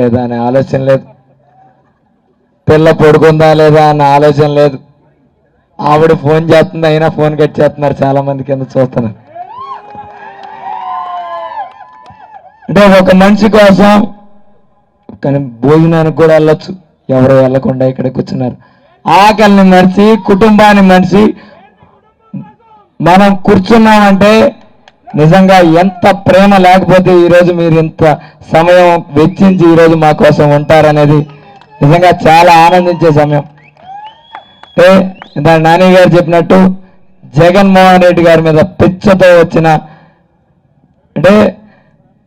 లేదా అనే ఆలోచన లేదు. పిల్ల పడుకుందా లేదా అన్న ఆలోచన లేదు. ఆవిడ ఫోన్ చేస్తుంది అయినా ఫోన్ కట్ చేస్తున్నారు చాలా మంది కింద చూస్తున్నారు. అంటే ఒక మనిషి కోసం కానీ భోజనానికి కూడా వెళ్ళొచ్చు. ఎవరు వెళ్ళకుండా ఇక్కడ కూర్చున్నారు. ఆకలిని మరిచి కుటుంబాన్ని మనిషి మనం కూర్చున్నామంటే నిజంగా ఎంత ప్రేమ లేకపోతే ఈరోజు మీరు ఇంత సమయం వెచ్చించి ఈరోజు మా కోసం ఉంటారనేది నిజంగా చాలా ఆనందించే సమయం. అంటే ఇంత నాని గారు చెప్పినట్టు జగన్మోహన్ రెడ్డి గారి మీద పిచ్చతో వచ్చిన అంటే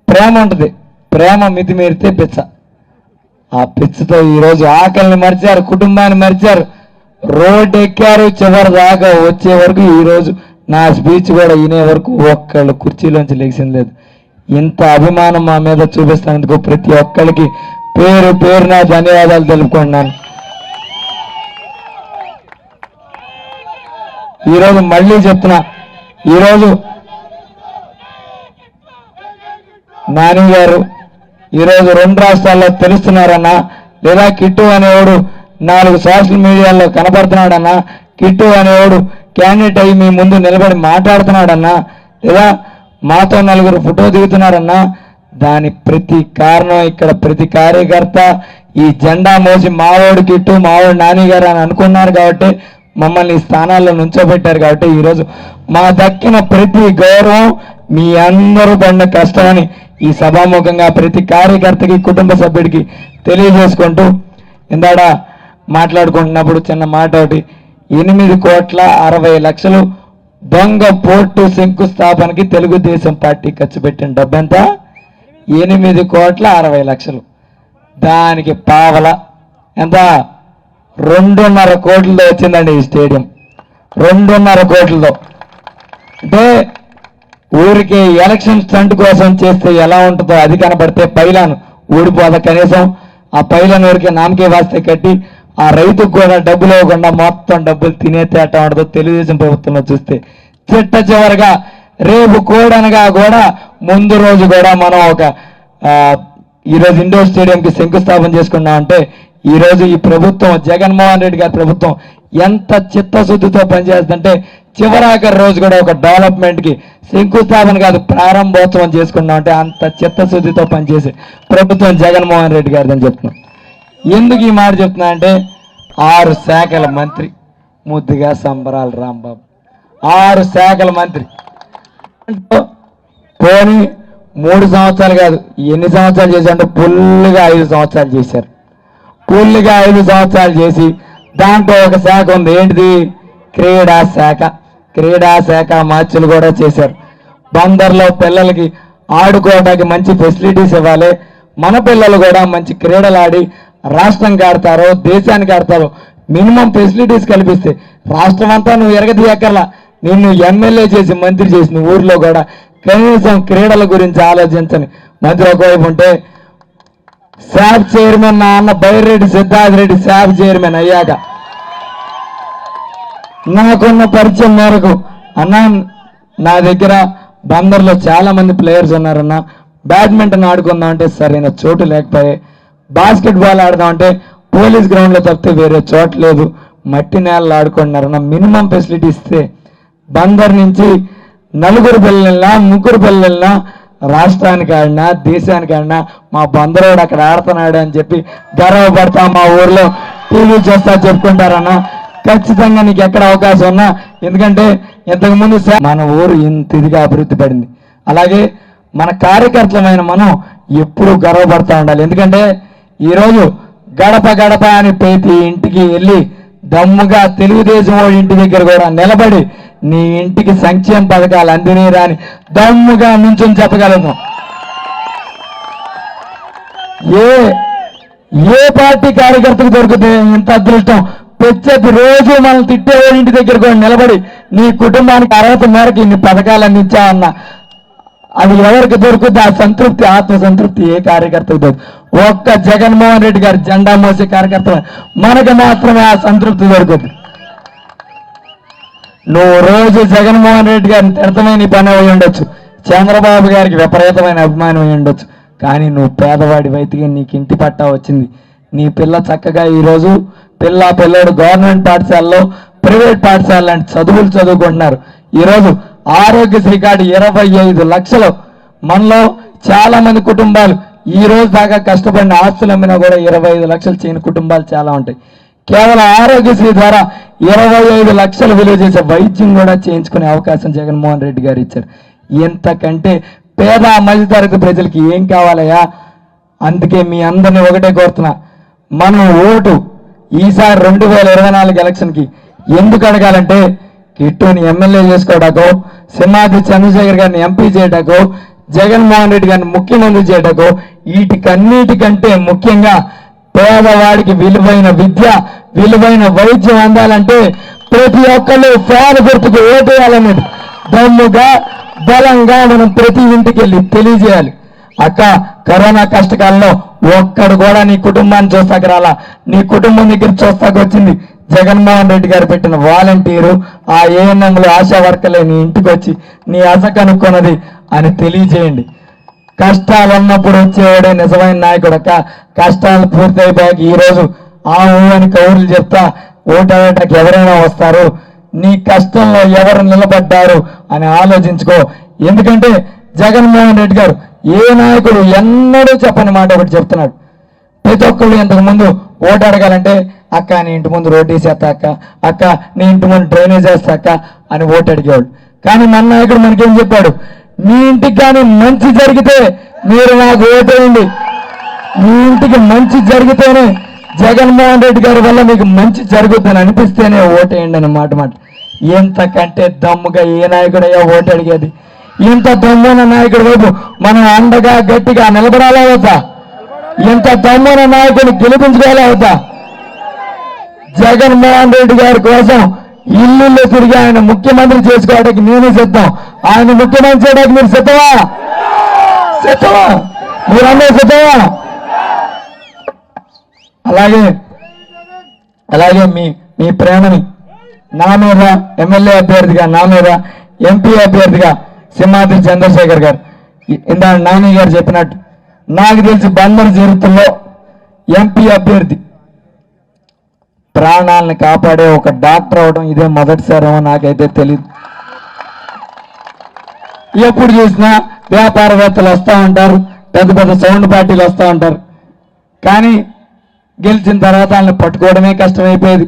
ప్రేమ ఉంటుంది. ప్రేమ మితి మీరితే పిచ్చ. ఆ పిచ్చతో ఈరోజు ఆకలిని మరిచారు కుటుంబాన్ని మరిచారు. రోడ్డు ఎక్కారు చివరి దాకా వచ్చే వరకు ఈరోజు నా స్పీచ్ కూడా వినే వరకు ఒక్కళ్ళు కుర్చీలోంచి లెగిసింది లేదు. ఇంత అభిమానం మా మీద చూపిస్తున్నందుకు ప్రతి ఒక్కరికి పేరు పేరున ధన్యవాదాలు తెలుపుకుంటున్నాను. ఈరోజు మళ్ళీ చెప్తున్నా ఈరోజు నాని గారు ఈరోజు రెండు రాష్ట్రాల్లో తెలుస్తున్నారన్నా లేదా కిట్టు అనేవాడు నాలుగు సోషల్ మీడియాలో కనపడుతున్నాడన్నా కిట్టు అనేవాడు క్యాండిడేట్ అయ్యి మీ ముందు నిలబడి మాట్లాడుతున్నాడన్నా లేదా మాతో నలుగురు ఫోటో దిగుతున్నారన్నా దాని ప్రతి కారణం ఇక్కడ ప్రతి కార్యకర్త ఈ జెండా మోసి మావోడు కిట్టు మావోడు నాని గారు అని అనుకున్నారు కాబట్టి మమ్మల్ని స్థానాల్లో నుంచోబెట్టారు కాబట్టి ఈరోజు మా దక్కిన ప్రతి గౌరవం మీ అందరూ పడిన కష్టమని ఈ సభాముఖంగా ప్రతి కార్యకర్తకి కుటుంబ సభ్యుడికి తెలియజేసుకుంటూ ఇందాడ మాట్లాడుకుంటున్నప్పుడు చిన్న మాట ఒకటి ఎనిమిది కోట్ల అరవై లక్షలు దొంగ పోర్టు శంకుస్థాపనకి తెలుగుదేశం పార్టీ ఖర్చు పెట్టిన డబ్బెంత ఎనిమిది కోట్ల అరవై లక్షలు. దానికి పావల ఎంత? రెండున్నర కోట్లతో వచ్చిందండి ఈ స్టేడియం. రెండున్నర కోట్లతో. అంటే ఊరికి ఎలక్షన్ స్టంట్ కోసం చేస్తే ఎలా ఉంటుందో అది కనబడితే పైలాను ఊడిపోదా కనీసం? ఆ పైలాను ఊరికి నామకే వాస్తే కట్టి ఆ రైతుకు కూడా డబ్బులు ఇవ్వకుండా మొత్తం డబ్బులు తినే తేట ఉండదు. తెలుగుదేశం ప్రభుత్వంలో చూస్తే చిట్ట చివరిగా రేపు కోడనగా కూడా ముందు రోజు కూడా మనం ఒక ఈరోజు ఇండోర్ స్టేడియంకి శంకుస్థాపన చేసుకున్నాం అంటే ఈరోజు ఈ ప్రభుత్వం జగన్మోహన్ రెడ్డి గారి ప్రభుత్వం ఎంత చిత్తశుద్ధితో పనిచేస్తుందంటే చివరాఖరి రోజు కూడా ఒక డెవలప్మెంట్కి శంకుస్థాపన కాదు ప్రారంభోత్సవం చేసుకున్నాం అంటే అంత చిత్తశుద్ధితో పనిచేసే ప్రభుత్వం జగన్మోహన్ రెడ్డి గారిదని చెప్తున్నాం. ఎందుకు ఈ మాట చెప్తున్నా అంటే ఆరు శాఖల మంత్రి ముద్దుగా సంబరాలు రాంబాబు. ఆరు శాఖల మంత్రి. పోనీ మూడు సంవత్సరాలు కాదు ఎన్ని సంవత్సరాలు చేశారంటే ఫుల్గా ఐదు సంవత్సరాలు చేశారు. ఫుల్గా ఐదు సంవత్సరాలు చేసి దాంట్లో ఒక శాఖ ఉంది. ఏంటిది? క్రీడా శాఖ. క్రీడా శాఖ మార్చులు కూడా చేశారు. బందర్లో పిల్లలకి ఆడుకోవడానికి మంచి ఫెసిలిటీస్ ఇవ్వాలి. మన పిల్లలు కూడా మంచి క్రీడలు ఆడి రాష్ట్రానికి ఆడతారో దేశానికి ఆడతారో మినిమం ఫెసిలిటీస్ కల్పిస్తే రాష్ట్రం అంతా నువ్వు ఎరగదీయక్కర్లా నిన్ను ఎమ్మెల్యే చేసి మంత్రి చేసిన ఊర్లో కూడా కనీసం క్రీడల గురించి ఆలోచించని మంత్రి ఒకవైపు ఉంటే శాప్ చైర్మన్ నా అన్న బైరెడ్డి సిద్ధార్థ రెడ్డి శాప్ చైర్మన్ అయ్యాక నాకున్న పరిచయం మేరకు అన్న నా దగ్గర బందర్లో చాలా మంది ప్లేయర్స్ ఉన్నారన్న బ్యాడ్మింటన్ ఆడుకుందాం అంటే సరైన చోటు లేకపోయాయి బాస్కెట్ బాల్ ఆడదాం అంటే పోలీస్ గ్రౌండ్లో తప్పితే వేరే చోట లేదు. మట్టి నేలలు ఆడుకుంటున్నారన్న మినిమం ఫెసిలిటీ ఇస్తే బందర్ నుంచి నలుగురు పిల్లలన్నా ముగ్గురు పిల్లలన్నా రాష్ట్రానికి ఆడినా దేశానికి ఆడినా మా బందరోడు అక్కడ ఆడుతున్నాడు అని చెప్పి గర్వపడతా మా ఊర్లో. టీవీ చూస్తా చెప్పుకుంటారన్నా. ఖచ్చితంగా నీకు ఎక్కడ అవకాశం ఉన్నా ఎందుకంటే ఇంతకుముందు మన ఊరు ఇంత ఇదిగా అభివృద్ధి పడింది. అలాగే మన కార్యకర్తలమైన మనం ఎప్పుడూ గర్వపడతా ఉండాలి. ఎందుకంటే ఈరోజు గడప గడప అని ప్రతి ఇంటికి వెళ్ళి దమ్ముగా తెలుగుదేశం వాడి ఇంటి దగ్గర కూడా నిలబడి నీ ఇంటికి సంక్షేమ పథకాలు అందినీరా అని దమ్ముగా నుంచుని చెప్పగలను. ఏ ఏ పార్టీ కార్యకర్తకు దొరికితే ఇంత అదృష్టం? ప్రత్యర్థి రోజు మనం తిట్టే ఇంటి దగ్గర కూడా నిలబడి నీ కుటుంబానికి అర్హత మేరకు ఇన్ని పథకాలు అందించావన్న అది ఎవరికి దొరుకుతుంది ఆ సంతృప్తి ఆత్మ సంతృప్తి ఏ కార్యకర్తకు దొరుకు? ఒక్క జగన్మోహన్ రెడ్డి గారి జెండా మోసే కార్యకర్త మనకు మాత్రమే ఆ సంతృప్తి దొరుకుతుంది నువ్వు రోజు జగన్మోహన్ రెడ్డి గారిని తిడతమైన పని అయి ఉండొచ్చు. చంద్రబాబు గారికి విపరీతమైన అభిమానం అయి ఉండొచ్చు. కానీ నువ్వు పేదవాడి వైతిగా నీకు ఇంటి పట్టా వచ్చింది. నీ పిల్ల చక్కగా ఈరోజు పిల్ల పిల్లడు గవర్నమెంట్ పాఠశాలలో ప్రైవేట్ పాఠశాల లాంటి చదువులు చదువుకుంటున్నారు. ఈరోజు ఆరోగ్యశ్రీ కార్డు ఇరవై ఐదు లక్షలు. మనలో చాలా మంది కుటుంబాలు ఈ రోజు దాకా కష్టపడిన ఆస్తులు అమ్మినా కూడా ఇరవై ఐదు లక్షలు చేయని కుటుంబాలు చాలా ఉంటాయి. కేవలం ఆరోగ్యశ్రీ ద్వారా ఇరవై ఐదు లక్షలు విలువ చేసే వైద్యం కూడా చేయించుకునే అవకాశం జగన్మోహన్ రెడ్డి గారు ఇచ్చారు. ఇంతకంటే పేద మధ్యతరగతి ప్రజలకి ఏం కావాలయ్యా? అందుకే మీ అందరిని ఒకటే కోరుతున్నా. మనం ఓటు ఈసారి రెండు వేల ఇరవై నాలుగు ఎలక్షన్కి ఎందుకు అడగాలంటే కిట్టుని ఎమ్మెల్యే చేసుకోవడాకు సింహాద్రి చంద్రశేఖర్ గారిని ఎంపీ చేయటకు జగన్మోహన్ రెడ్డి గారిని ముఖ్యమంత్రి చేయటకు వీటికన్నిటికంటే ముఖ్యంగా పేదవాడికి విలువైన విద్య విలువైన వైద్యం అందాలంటే ప్రతి ఒక్కళ్ళు పేద గుర్తుకు ఓటేయాలనేది. దమ్ముగా బలంగా మనం ప్రతి ఇంటికి వెళ్ళి తెలియజేయాలి. అక్క కరోనా కష్టకాలంలో ఒక్కడు కూడా నీ కుటుంబాన్ని చూస్తాక రాలా నీ కుటుంబం దగ్గర చూస్తాక వచ్చింది జగన్మోహన్ రెడ్డి గారు పెట్టిన వాలంటీరు ఆ ఏఎన్ఎంలు ఆశా వర్కర్లే నీ ఇంటికి వచ్చి నీ అస కనుక్కున్నది అని తెలియజేయండి. కష్టాలు ఉన్నప్పుడు వచ్చేవాడే నిజమైన నాయకుడు అక్క. కష్టాలు పూర్తయిపోయాక ఈ రోజు ఆ ఊ అని కౌరులు చెప్తా ఓటాడటానికి ఎవరైనా వస్తారు? నీ కష్టంలో ఎవరు నిలబడ్డారు? అని ఆలోచించుకో. ఎందుకంటే జగన్మోహన్ రెడ్డి గారు ఏ నాయకుడు ఎన్నడూ చెప్పని మాట ఒకటి చెప్తున్నాడు. ప్రతి ఒక్కళ్ళు ఇంతకు ముందు ఓటు అడగాలంటే అక్క నీ ఇంటి ముందు రోడ్డు వేసేస్తా అక్క. అక్క నీ ఇంటి ముందు డ్రైనేజ్ వేస్తా అక్క అని ఓటు అడిగేవాడు. కానీ మన నాయకుడు మనకేం చెప్పాడు? మీ ఇంటికి కానీ మంచి జరిగితే మీరు నాకు ఓటేయండి మీ ఇంటికి మంచి జరిగితేనే జగన్మోహన్ రెడ్డి గారి వల్ల మీకు మంచి జరుగుతుందని అనిపిస్తేనే ఓటేయండి అని మాట మాట. ఎంతకంటే దమ్ముగా ఏ నాయకుడయ్యా ఓటు అడిగేది? ఇంత దమ్మున నాయకుడి వైపు మనం అండగా గట్టిగా నిలబడాలా అవుతా ఇంత దమ్మున నాయకుడిని గెలిపించుకోవాలా అవుతా జగన్మోహన్ రెడ్డి గారి కోసం ఇల్లు తిరిగి ఆయన ముఖ్యమంత్రి చేసుకోవడానికి నేను సిద్ధం. ఆయన ముఖ్యమంత్రి చేయడానికి మీరు సిద్ధమా? సిద్ధమా? మీరందరూ సిద్ధమా? అలాగే అలాగే మీ మీ ప్రేమని నా మీద ఎమ్మెల్యే అభ్యర్థిగా నా మీద ఎంపీ అభ్యర్థిగా సింహాద్రి చంద్రశేఖర్ గారు. ఇందా నాని గారు చెప్పినట్టు నాకు తెలిసి బందర్ జరుగుతుల్లో ఎంపీ అభ్యర్థి ప్రాణాలను కాపాడే ఒక డాక్టర్ అవడం ఇదే మొదటిసారేమో నాకైతే తెలియదు ఎప్పుడు చూసినా వ్యాపారవేత్తలు వస్తూ ఉంటారు పెద్ద పెద్ద సౌండ్ పార్టీలు వస్తూ ఉంటారు. కానీ గెలిచిన తర్వాత వాళ్ళని పట్టుకోవడమే కష్టమైపోయేది.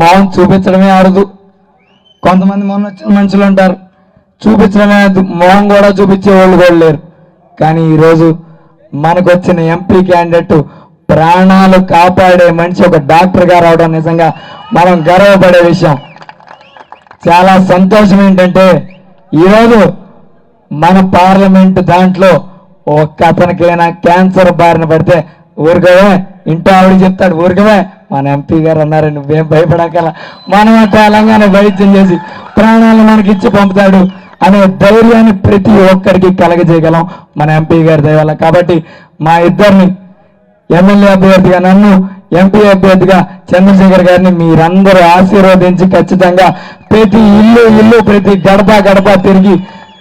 మౌన్ చూపించడమే ఆడదు కొంతమంది మొన్న వచ్చిన మనుషులు ఉంటారు. చూపించడమే మొహం కూడా చూపించే వాళ్ళు కూడా లేరు. కానీ ఈరోజు మనకు వచ్చిన ఎంపీ క్యాండిడేట్ ప్రాణాలు కాపాడే మనిషి ఒక డాక్టర్ గారు నిజంగా మనం గర్వపడే విషయం. చాలా సంతోషం ఏంటంటే ఈరోజు మన పార్లమెంట్ దాంట్లో ఒక్క అతనికైనా క్యాన్సర్ బారిన పడితే ఊరికవే ఇంట్లో ఆవిడ చెప్తాడు ఊరికవే మన ఎంపీ గారు అన్నారు నువ్వేం భయపడకల మనం తెలంగాణ వైద్యం చేసి ప్రాణాలు మనకి ఇచ్చి పంపుతాడు. అనే ధైర్యాన్ని ప్రతి ఒక్కరికి కలగజేయగలం మన ఎంపీ గారి దయవల్ల కాబట్టి మా ఇద్దరిని ఎమ్మెల్యే అభ్యర్థిగా నన్ను ఎంపీ అభ్యర్థిగా చంద్రశేఖర్ గారిని మీరందరూ ఆశీర్వదించి ఖచ్చితంగా ప్రతి ఇల్లు ఇల్లు ప్రతి గడప గడప తిరిగి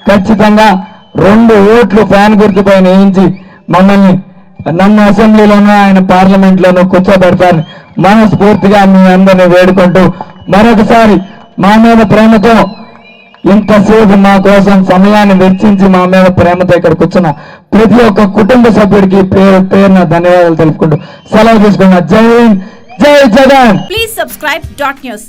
ఖచ్చితంగా రెండు ఓట్లు ఫ్యాన్ గుర్తుపై వేయించి మమ్మల్ని నన్ను అసెంబ్లీలోనూ ఆయన పార్లమెంట్లోనూ కూర్చోబెడతారని మనస్ఫూర్తిగా మీ అందరిని వేడుకుంటూ మరొకసారి మా మీద ప్రేమతో ఇంతసేపు మా కోసం సమయాన్ని వెచ్చించి మా మీద ప్రేమతో ఇక్కడ కూర్చున్న ప్రతి ఒక్క కుటుంబ సభ్యుడికి పేరు పేరున ధన్యవాదాలు తెలుపుకుంటూ సెలవు తీసుకున్నా Jai Hind Jai Jagan. Please subscribe dot news